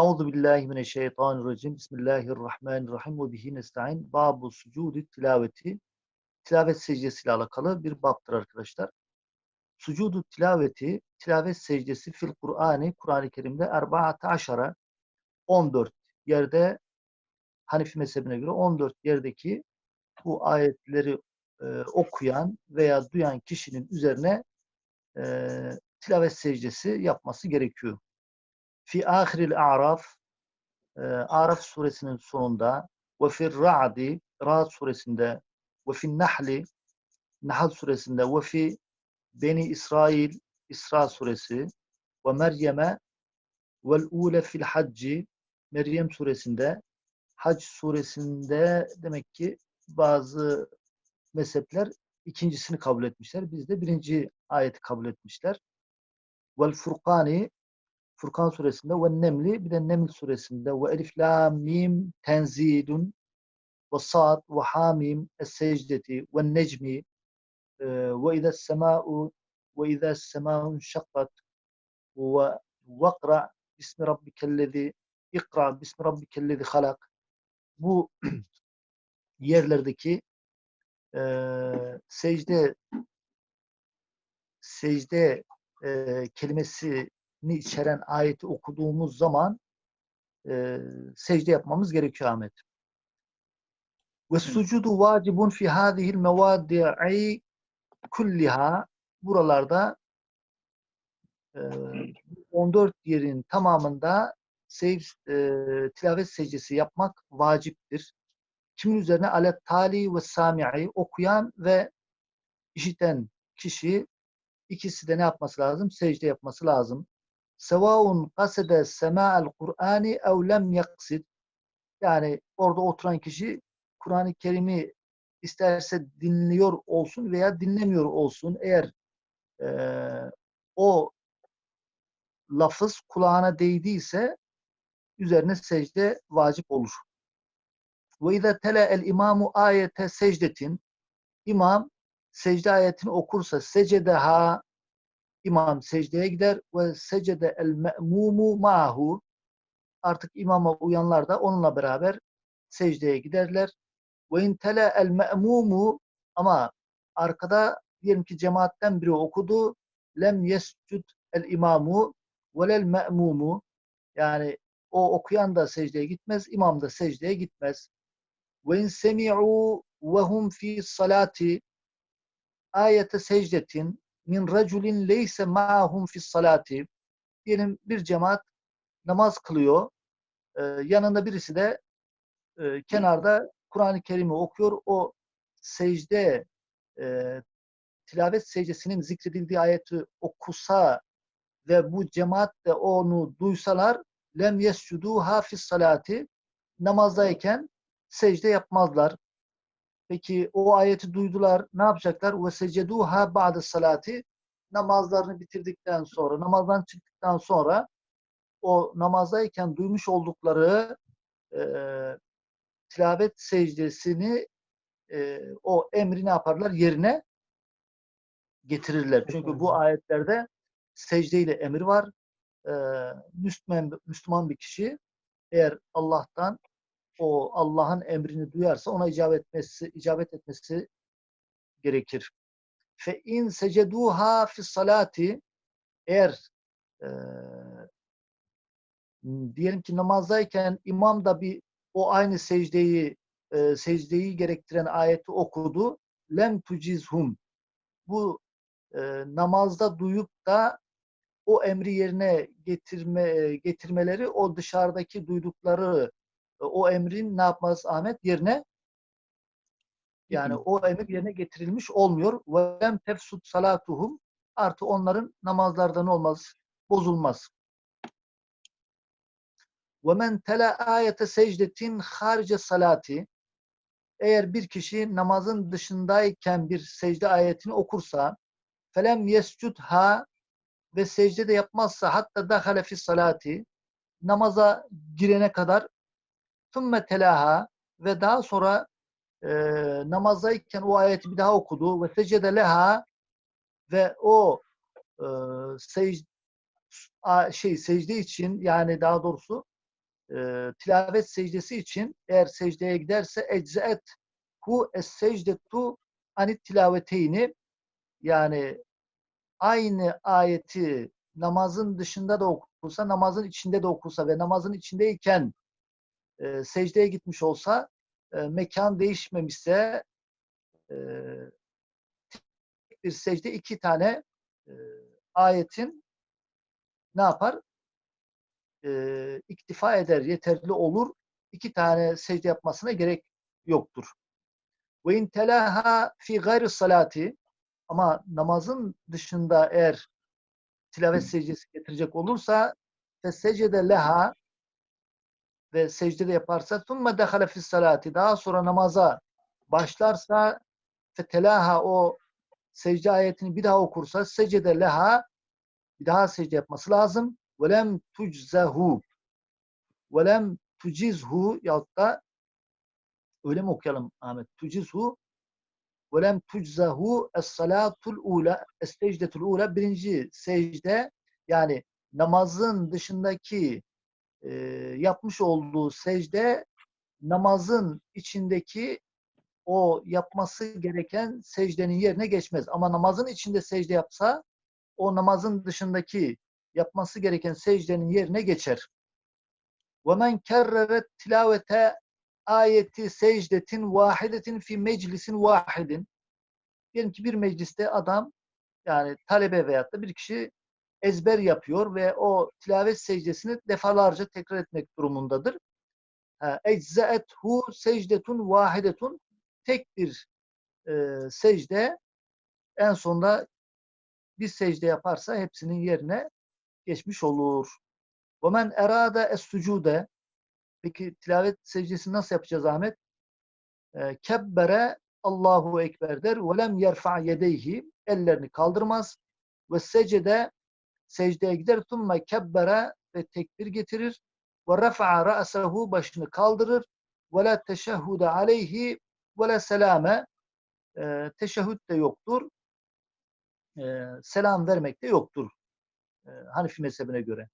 Euzu billahi mineşşeytanirracim. Bismillahirrahmanirrahim ve bihi nestaîn. Babu sucudi tilaveti. Tilavet secdesi ile alakalı bir baptır arkadaşlar. Sucudu tilaveti, tilavet secdesi fil Kur'an'ı, Kur'an-ı Kerim'de erba'ate aşara 14 yerde Hanifi mezhebine göre 14 yerdeki bu ayetleri e, okuyan veya duyan kişinin üzerine e, tilavet secdesi yapması gerekiyor. Fi ahiril a'raf e, Araf suresinin sonunda ve fir ra'di Ra'd suresinde ve fin nahli Nahl suresinde ve fi Beni İsrail İsra suresi ve Meryem'e vel ule fil hacci Meryem suresinde Hac suresinde demek ki bazı mezhepler ikincisini kabul etmişler. Biz de birinci ayeti kabul etmişler. Vel Furkani Furkan suresinde ve Nemli bir de Neml suresinde ve Elif Lam Mim Tenzilun ve Sad ve Hamim Es-Secdeti ve Necmi ve İza Sema'u ve İza Sema'u Şakkat ve Vakra Bismi Rabbikellezi İkra Bismi Rabbikellezi Halak. Bu yerlerdeki e, secde secde e, kelimesini içeren ayeti okuduğumuz zaman e, secde yapmamız gerekiyor Ahmet. Ve sucudu vacibun fi hadihil mevadi'i kulliha buralarda e, 14 yerin tamamında seyf, e, tilavet secdesi yapmak vaciptir. Kimin üzerine? Alet tali ve sami'i okuyan ve işiten kişi ikisi de ne yapması lazım? Secde yapması lazım. Sevaun kasede sema'al Kur'ani ev lem yaksid. Yani orada oturan kişi Kur'an-ı Kerim'i isterse dinliyor olsun veya dinlemiyor olsun. Eğer e, o lafız kulağına değdiyse üzerine secde vacip olur. Ve izâ tele el imamu ayete secdetin imam secde ayetini okursa secedeha imam secdeye gider ve secede el me'mumu ma'hu artık imama uyanlar da onunla beraber secdeye giderler. Ve in tele el me'mumu ama arkada diyelim ki cemaatten biri okudu lem yescud el imamu velel me'mumu yani o okuyan da secdeye gitmez, imam da secdeye gitmez. Ve in semi'u ve hum fi salati ayete secdetin min raculin leyse ma'hum fi salati diyelim bir cemaat namaz kılıyor. Ee, yanında birisi de e, kenarda Kur'an-ı Kerim'i okuyor. O secde e, tilavet secdesinin zikredildiği ayeti okusa ve bu cemaat de onu duysalar lem yescuduha fis salati namazdayken secde yapmazlar. Peki o ayeti duydular. Ne yapacaklar? Seceduha ba'de salati namazlarını bitirdikten sonra, namazdan çıktıktan sonra o namazdayken duymuş oldukları e, tilavet secdesini e, o emri ne yaparlar? Yerine getirirler. Çünkü bu ayetlerde secdeyle emir var. E, Müslüman, Müslüman bir kişi eğer Allah'tan o Allah'ın emrini duyarsa ona icabet etmesi, icabet etmesi gerekir. Fe in seceduha fi salati eğer e, diyelim ki namazdayken imam da bir o aynı secdeyi e, secdeyi gerektiren ayeti okudu. Lem tucizhum. Bu e, namazda duyup da o emri yerine getirme getirmeleri o dışarıdaki duydukları o emrin ne yapmaz Ahmet yerine yani o emir yerine getirilmiş olmuyor. Ve lem tefsud salatuhum artı onların namazlardan olmaz, bozulmaz. Ve men tela ayete secdetin harice salati eğer bir kişi namazın dışındayken bir secde ayetini okursa felem yescudha ve secde de yapmazsa hatta dahale fi salati namaza girene kadar tümme telaha ve daha sonra e, namazdayken o ayeti bir daha okudu. Ve secde leha ve o e, secde, şey secde için yani daha doğrusu e, tilavet secdesi için eğer secdeye giderse eczaet hu es secdetu anit tilaveteyni. Yani aynı ayeti namazın dışında da okursa, namazın içinde de okursa ve namazın içindeyken e, secdeye gitmiş olsa, e, mekan değişmemişse e, bir secde iki tane e, ayetin ne yapar? E, iktifa eder, yeterli olur. İki tane secde yapmasına gerek yoktur. Ve in telaha fi gayri salati ama namazın dışında eğer tilavet secdesi getirecek olursa fesecede leha ve secde yaparsa thumme dehale fis salati daha sonra namaza başlarsa fetelaha o secde ayetini bir daha okursa secde leha bir daha secde yapması lazım. Velem tuczehu velem tucizhu yahut da öyle mi okuyalım Ahmet? Tucizhu velem tuczehu es-salatul ula es-secdetul ula birinci secde yani namazın dışındaki e, yapmış olduğu secde namazın içindeki o yapması gereken secdenin yerine geçmez. Ama namazın içinde secde yapsa o namazın dışındaki yapması gereken secdenin yerine geçer. وَمَنْ كَرَّرَتْ tilavete ayeti secdetin vahidetin fi meclisin vahidin. Diyelim ki bir mecliste adam yani talebe veyahut da bir kişi ezber yapıyor ve o tilavet secdesini defalarca tekrar etmek durumundadır. Eczaethu secdetun vahidetun tek bir e, secde en sonunda bir secde yaparsa hepsinin yerine geçmiş olur. Ve men erada es-sucude Peki tilavet secdesini nasıl yapacağız Ahmet? E, kebbere Allahu Ekber der. Ve lem yerfa yedeyhi. Ellerini kaldırmaz. Ve secde secdeye gider. ثُمَّ kebbere ve tekbir getirir. Ve rafa'a ra'sehu başını kaldırır. Ve la teşehhude aleyhi ve la selame e, teşehhüd de yoktur. E, selam vermek de yoktur. E, Hanifi mezhebine göre.